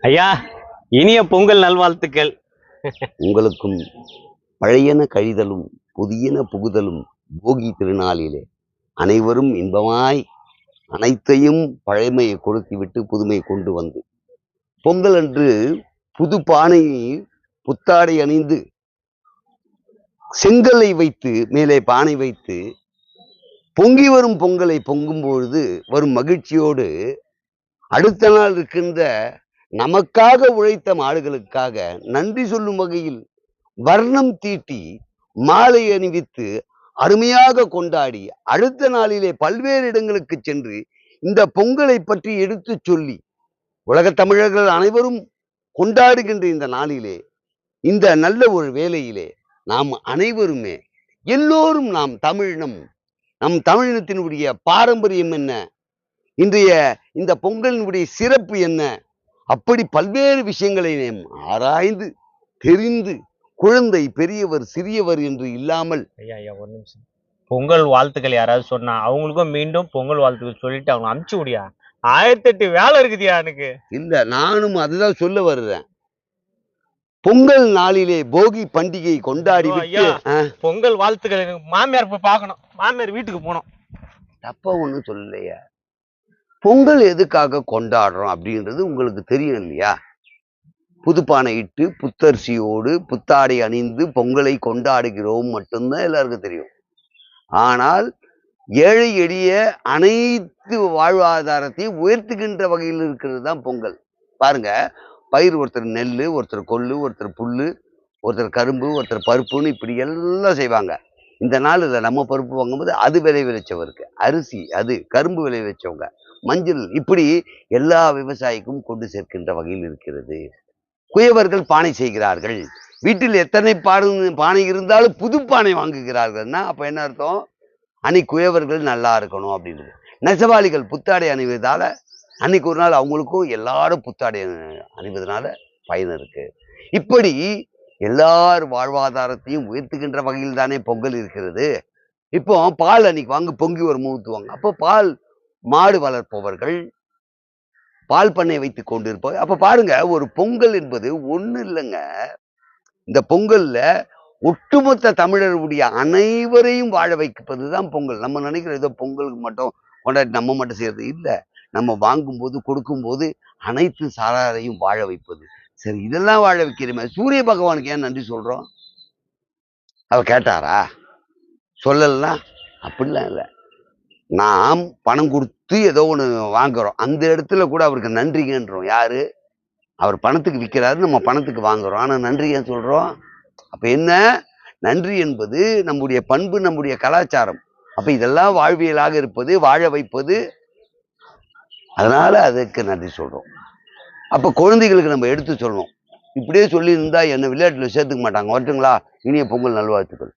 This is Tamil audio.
ஐயா இனிய பொங்கல் நல்வாழ்த்துக்கள். உங்களுக்கும் பழையன கழிதலும் புதியன புகுதலும் போகி திருநாளிலே அனைவரும் இன்பமாய் அனைத்தையும் பழமையை கொடுத்துவிட்டு புதுமை கொண்டு வந்து. பொங்கல் அன்று புது பானை புத்தாடை அணிந்து செங்கலை வைத்து மேலே பானை வைத்து பொங்கி வரும் பொங்கலை பொங்கும் பொழுது வரும் மகிழ்ச்சியோடு அடுத்த நாள் இருக்கின்ற நமக்காக உழைத்த மாடுகளுக்காக நன்றி சொல்லும் வகையில் வர்ணம் தீட்டி மாலை அணிவித்து அருமையாக கொண்டாடி அடுத்த நாளிலே பல்வேறு இடங்களுக்கு சென்று இந்த பொங்கலை பற்றி எடுத்து சொல்லி உலகத் தமிழர்கள் அனைவரும் கொண்டாடுகின்ற இந்த நாளிலே இந்த நல்ல ஒரு வேலையிலே நாம் அனைவருமே எல்லோரும் நாம் தமிழினம் நம் தமிழினத்தினுடைய பாரம்பரியம் என்ன? இன்றைய இந்த பொங்கலினுடைய சிறப்பு என்ன? அப்படி பல்வேறு விஷயங்களை நாம் ஆராய்ந்து தெரிந்து குழந்தை பெரியவர் சிறியவர் என்று இல்லாமல் ஐயா ஐயா ஒரு நிமிஷம். பொங்கல் வாழ்த்துக்கள் யாராவது சொன்னா அவங்களுக்கும் மீண்டும் பொங்கல் வாழ்த்துக்கள் சொல்லிட்டு அவங்க அமுச்சு விடியா? ஆயிரத்தி எட்டு வேலை இருக்குதியா எனக்கு? இல்ல நானும் அதுதான் சொல்ல வருகிறேன் பொங்கல் நாளிலே போகி பண்டிகை கொண்டாடி விட்டு பொங்கல் வாழ்த்துக்கள். எனக்கு மாமியார் போய் பார்க்கணும். மாமியார் வீட்டுக்கு போனோம் தப்பா ஒண்ணும் சொல்லலையா. பொங்கல் எதுக்காக கொண்டாடுறோம் அப்படின்றது உங்களுக்கு தெரியும் இல்லையா? புதுப்பானை இட்டு புத்தரிசியோடு புத்தாடை அணிந்து பொங்கலை கொண்டாடுகிறோம் மட்டும்தான் எல்லாருக்கும் தெரியும். ஆனால் ஏழை எளிய அனைத்து வாழ்வாதாரத்தையும் உயர்த்துகின்ற வகையில் இருக்கிறது தான் பொங்கல். பாருங்க பயிர் ஒருத்தர் நெல் ஒருத்தர் கொள்ளு ஒருத்தர் புல்லு ஒருத்தர் கரும்பு ஒருத்தர் பருப்புன்னு இப்படி எல்லாம் செய்வாங்க. இந்த நாள் இதில் நம்ம பருப்பு வாங்கும்போது அது விளை விளைச்சவருக்கு அரிசி அது கரும்பு விளை வச்சவங்க மஞ்சள் இப்படி எல்லா விவசாயிக்கும் கொண்டு சேர்க்கின்ற வகையில் இருக்கிறது. குயவர்கள் பானை செய்கிறார்கள். வீட்டில் எத்தனை பாடு பானை இருந்தாலும் புது பானை வாங்குகிறார்கள்னா அப்போ என்ன அர்த்தம்? அணி குயவர்கள் நல்லா இருக்கணும் அப்படின்றது. நெசவாளிகள் புத்தாடை அணிவதால அன்னைக்கு ஒரு நாள் அவங்களுக்கும் எல்லாரும் புத்தாடை அணிவதனால பயன் இருக்கு. இப்படி எல்லார் வாழ்வாதாரத்தையும் உயர்த்துகின்ற வகையில் தானே பொங்கல் இருக்கிறது. இப்போ பால் அன்னைக்கு வாங்க பொங்கி ஒரு ஊற்றுவாங்க அப்போ பால் மாடு வளர்ப்பவர்கள் பால் பண்ணை வைத்து கொண்டிருப்பவர் அப்ப பாருங்க ஒரு பொங்கல் என்பது ஒன்றும் இல்லைங்க. இந்த பொங்கல்ல ஒட்டுமொத்த தமிழருடைய அனைவரையும் வாழ வைப்பது தான் பொங்கல். நம்ம நினைக்கிற ஏதோ பொங்கலுக்கு மட்டும் கொண்டாடி நம்ம மட்டும் செய்யறது இல்லை. நம்ம வாங்கும்போது கொடுக்கும்போது அனைத்து சாராரையும் வாழ வைப்பது. சரி இதெல்லாம் வாழ வைக்கிறமே. சூரிய பகவானுக்கு ஏன் நன்றி சொல்றோம்? அவர் கேட்டாரா? சொல்லலாம் அப்படிலாம் இல்லை. நாம் பணம் கொடுத்து ஏதோ ஒன்று வாங்குறோம். அந்த இடத்துல கூட அவருக்கு நன்றிங்கன்றோம் யாரு? அவர் பணத்துக்கு விற்கிறாரு நம்ம பணத்துக்கு வாங்குறோம். ஆனால் நன்றி ஏன் சொல்கிறோம் அப்போ என்ன? நன்றி என்பது நம்முடைய பண்பு நம்முடைய கலாச்சாரம். அப்போ இதெல்லாம் வாழ்வியலாக இருப்பது வாழ வைப்பது அதனால் அதுக்கு நன்றி சொல்கிறோம் அப்போ குழந்தைகளுக்கு நம்ம எடுத்து சொல்லணும். இப்படியே சொல்லியிருந்தால் என்னை என்ன சேர்த்துக்க மாட்டாங்க. வரட்டுங்களா? இனிய பொங்கல் நல்வாழ்த்துக்கள்.